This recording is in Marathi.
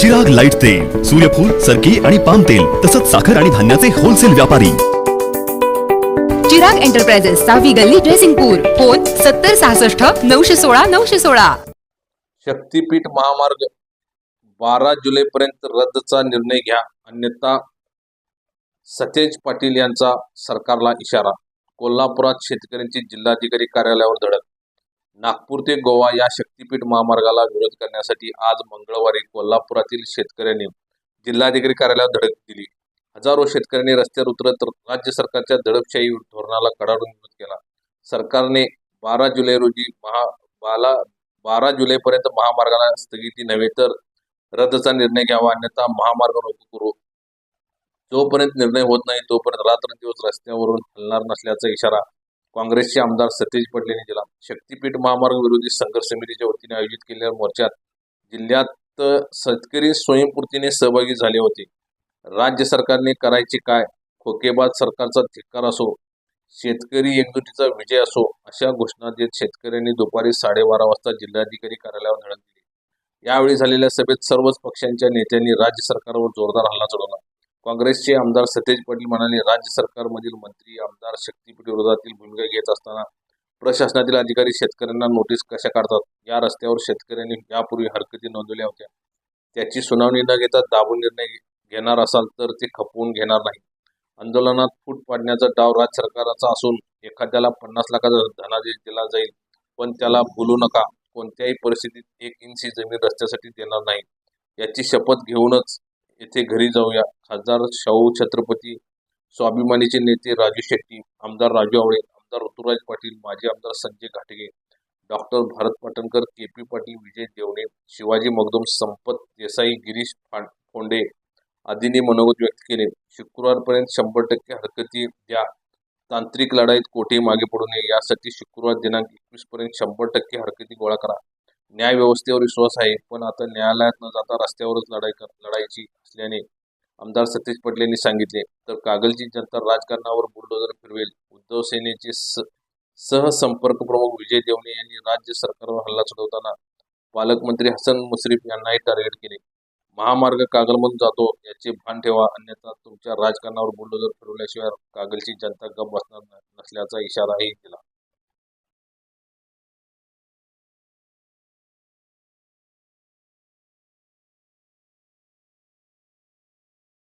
चिराग लाइट तेल सूर्यफूल सरकी आणि पाम तेल तसंच साखर आणि धान्याचे होलसेल व्यापारी. चिराग एंटरप्राइजेस सहावी गल्ली ड्रेसिंगपूर फोन सत्तर सहासष्ट नऊशे सोळा नऊशे सोळा. शक्तीपीठ महामार्ग बारा जुलैपर्यंत रद्दचा निर्णय घ्या. अन्यथा सतेज पाटील यांचा सरकारला इशारा. कोल्हापुरात शेतकऱ्यांची जिल्हाधिकारी कार्यालयावर धडक. नागपूर ते गोवा या शक्तीपीठ महामार्गाला विरोध करण्यासाठी आज मंगळवारी कोल्हापुरातील शेतकऱ्यांनी जिल्हाधिकारी कार्यालयात धडक दिली. हजारो शेतकऱ्यांनी रस्त्यावर उतरत राज्य सरकारच्या दडपशाही धोरणाला कडाडून विरोध केला. सरकारने बारा जुलै रोजी महा बाला बारा जुलैपर्यंत महामार्गाला स्थगिती नव्हे तर रद्दचा निर्णय घ्यावा अन्यथा महामार्ग नको करू. जोपर्यंत निर्णय होत नाही तोपर्यंत रात्रंदिवस रस्त्यावरून हलणार नसल्याचा इशारा काँग्रेसचे आमदार सतेज पटेल यांनी दिला शक्तीपीठ महामार्ग विरोधी संघर्ष समितीच्या वतीने आयोजित केलेल्या मोर्चात जिल्ह्यात शेतकरी स्वयंपूर्तीने सहभागी झाले होते. राज्य सरकारने करायचे काय? खोकेबाज सरकारचा धिक्कार असो शेतकरी एकजुटीचा विजय असो अशा घोषणा देत शेतकऱ्यांनी दुपारी साडेबारा वाजता जिल्हाधिकारी कार्यालयावर धडक दिली. यावेळी झालेल्या सभेत सर्वच पक्षांच्या नेत्यांनी राज्य सरकारवर जोरदार हल्ला चढवला. काँग्रेसचे आमदार सतेज पाटील म्हणाले राज्य सरकारमधील मंत्री आमदार शक्तीपीठ विरोधातील भूमिका घेत असताना प्रशासनातील अधिकारी शेतकऱ्यांना नोटीस कशा काढतात? या रस्त्यावर शेतकऱ्यांनी यापूर्वी हरकती नोंदवल्या होत्या. त्याची सुनावणी न घेता दाबून निर्णय घेणार असाल तर ते खपवून घेणार नाही. आंदोलनात फूट पाडण्याचा डाव राज्य सरकारचा असून एखाद्याला पन्नास लाखाचा धनादेश दिला जाईल पण त्याला बोलू नका. कोणत्याही परिस्थितीत एक इंची जमीन रस्त्यासाठी देणार नाही. याची शपथ घेऊनच येथे घरी जाऊया. खासदार शाहू छत्रपती स्वाभिमानीचे नेते राजू शेट्टी आमदार राजू आवळे आमदार ऋतुराज पाटील माजी आमदार संजय घाटगे doctor Bharat Patankar K P Patil Vijay Devane Shivaji Magdum Sampat Desai Girish फोंडे आदींनी मनोगत व्यक्त केले. शुक्रवारपर्यंत शंभर टक्के हरकती द्या. तांत्रिक लढाईत कोठे मागे पडू नये. यासाठी शुक्रवार दिनांक एकवीस पर्यंत शंभर टक्के हरकती गोळा करा. न्याय व्यवस्थेवर विश्वास आहे. पण आता न्यायालयात न जाता रस्त्यावरच लढाई कर- लढायची असल्याने आमदार सतीश पटेल यांनी सांगितले. तर कागलची जनता राजकारणावर बुलडोजर फिरवेल. उद्धव सेनेचे स सहसंपर्क प्रमुख विजय देवणे यांनी राज्य सरकारवर हल्ला चढवताना पालकमंत्री हसन मुश्रीफ यांनाही टार्गेट केले. महामार्ग कागलमधून जातो याचे भान ठेवा अन्यथा तुमच्या राजकारणावर बुलडोजर फिरवल्याशिवाय कागलची जनता गप बसणार नसल्याचा इशाराही दिला.